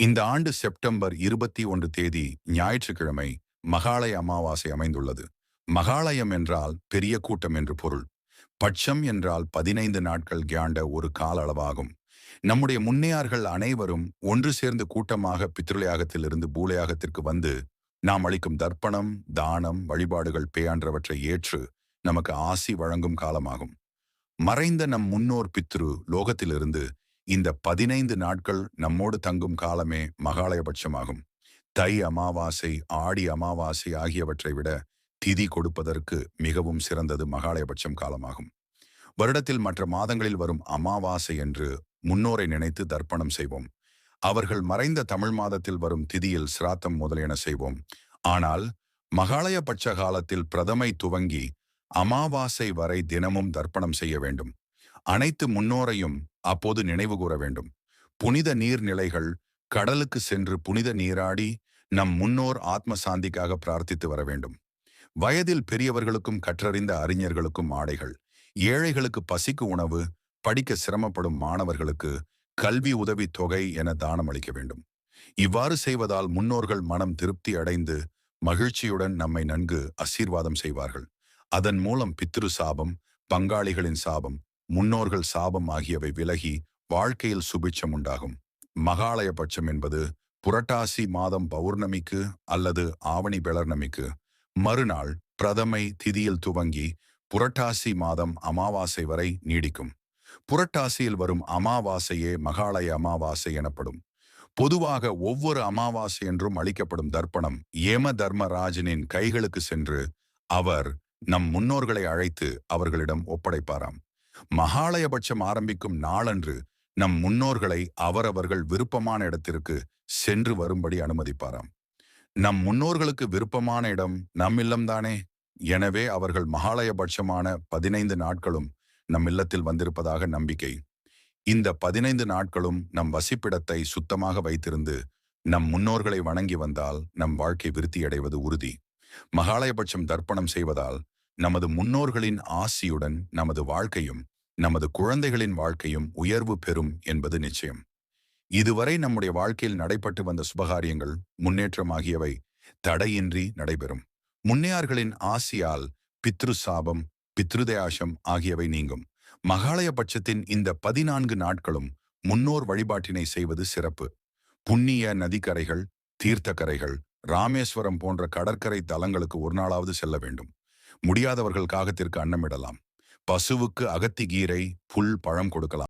இந்த ஆண்டு செப்டம்பர் இருபத்தி ஒன்று தேதி ஞாயிற்றுக்கிழமை மகாலய அமாவாசை அமைந்துள்ளது. மகாலயம் என்றால் பெரிய கூட்டம் என்று பொருள். பட்சம் என்றால் பதினைந்து நாட்கள் கியாண்ட ஒரு கால அளவாகும். நம்முடைய முன்னையார்கள் அனைவரும் ஒன்று சேர்ந்து கூட்டமாக பித்ருலயாகத்திலிருந்து பூலையாகத்திற்கு வந்து நாம் அளிக்கும் தர்ப்பணம் தானம் வழிபாடுகள் பேயான்றவற்றை ஏற்று நமக்கு ஆசி வழங்கும் காலமாகும். மறைந்த நம் முன்னோர் பித்ரு லோகத்திலிருந்து இந்த பதினைந்து நாட்கள் நம்மோடு தங்கும் காலமே மகாலயபட்சமாகும். தை அமாவாசை ஆடி அமாவாசை ஆகியவற்றை விட திதி கொடுப்பதற்கு மிகவும் சிறந்தது மகாலயபட்சம் காலமாகும். வருடத்தில் மற்ற மாதங்களில் வரும் அமாவாசை என்று முன்னோரை நினைத்து தர்ப்பணம் செய்வோம். அவர்கள் மறைந்த தமிழ் மாதத்தில் வரும் திதியில் சிராத்தம் முதலியன செய்வோம். ஆனால் மகாலயபட்ச காலத்தில் பிரதமை துவங்கி அமாவாசை வரை தினமும் தர்ப்பணம் செய்ய வேண்டும். அனைத்து முன்னோரையும் அப்போது நினைவு கூற வேண்டும். புனித நீர்நிலைகள் கடலுக்கு சென்று புனித நீராடி நம் முன்னோர் ஆத்ம சாந்திக்காக பிரார்த்தித்து வர வேண்டும். வயதில் பெரியவர்களுக்கும் கற்றறிந்த அறிஞர்களுக்கும் ஆடைகள் ஏழைகளுக்கு பசிக்கு உணவு படிக்க சிரமப்படும் மாணவர்களுக்கு கல்வி உதவி தொகை என தானம் அளிக்க வேண்டும். இவ்வாறு செய்வதால் முன்னோர்கள் மனம் திருப்தி அடைந்து மகிழ்ச்சியுடன் நம்மை நன்கு அசீர்வாதம் செய்வார்கள். அதன் மூலம் பித்ரு சாபம் பங்காளிகளின் சாபம் முன்னோர்கள் சாபம் ஆகியவை விலகி வாழ்க்கையில் சுபிட்சம் உண்டாகும். மகாலயபட்சம் என்பது புரட்டாசி மாதம் பௌர்ணமிக்கு அல்லது ஆவணி பெளர்ணமிக்கு மறுநாள் பிரதமை திதியில் துவங்கி புரட்டாசி மாதம் அமாவாசை வரை நீடிக்கும். புரட்டாசியில் வரும் அமாவாசையே மகாலய அமாவாசை எனப்படும். பொதுவாக ஒவ்வொரு அமாவாசை என்றும் அளிக்கப்படும் தர்ப்பணம் ஏம தர்மராஜனின் கைகளுக்கு சென்று அவர் நம் முன்னோர்களை அழைத்து அவர்களிடம் ஒப்படைப்பாராம். மகாலயபட்சம் ஆரம்பிக்கும் நாளன்று நம் முன்னோர்களை அவரவர்கள் விருப்பமான இடத்திற்கு சென்று வரும்படி அனுமதிப்பாராம். நம் முன்னோர்களுக்கு விருப்பமான இடம் நம் இல்லம்தானே? எனவே அவர்கள் மகாலயபட்சமான பதினைந்து நாட்களும் நம் இல்லத்தில் வந்திருப்பதாக நம்பிக்கை. இந்த பதினைந்து நாட்களும் நம் வசிப்பிடத்தை சுத்தமாக வைத்திருந்து நம் முன்னோர்களை வணங்கி வந்தால் நம் வாழ்க்கை விருத்தியடைவது உறுதி. மகாலயபட்சம் தர்ப்பணம் செய்வதால் நமது முன்னோர்களின் ஆசியுடன் நமது வாழ்க்கையும் நமது குழந்தைகளின் வாழ்க்கையும் உயர்வு பெறும் என்பது நிச்சயம். இதுவரை நம்முடைய வாழ்க்கையில் நடைபெற்று வந்த சுபகாரியங்கள் முன்னேற்றம் ஆகியவை தடையின்றி நடைபெறும். முன்னையார்களின் ஆசியால் பித்ரு சாபம் பித்ருதயாசம் ஆகியவை நீங்கும். மகாலய பட்சத்தின் இந்த பதினான்கு நாட்களும் முன்னோர் வழிபாட்டினை செய்வது சிறப்பு. புண்ணிய நதிக்கரைகள் தீர்த்தக்கரைகள் ராமேஸ்வரம் போன்ற கடற்கரை தலங்களுக்கு ஒரு நாளாவது செல்ல வேண்டும். முடியாதவர்கள் காகத்திற்கு அன்னமிடலாம். பசுவுக்கு அகத்தி கீரை புல் பழம் கொடுக்கலாம்.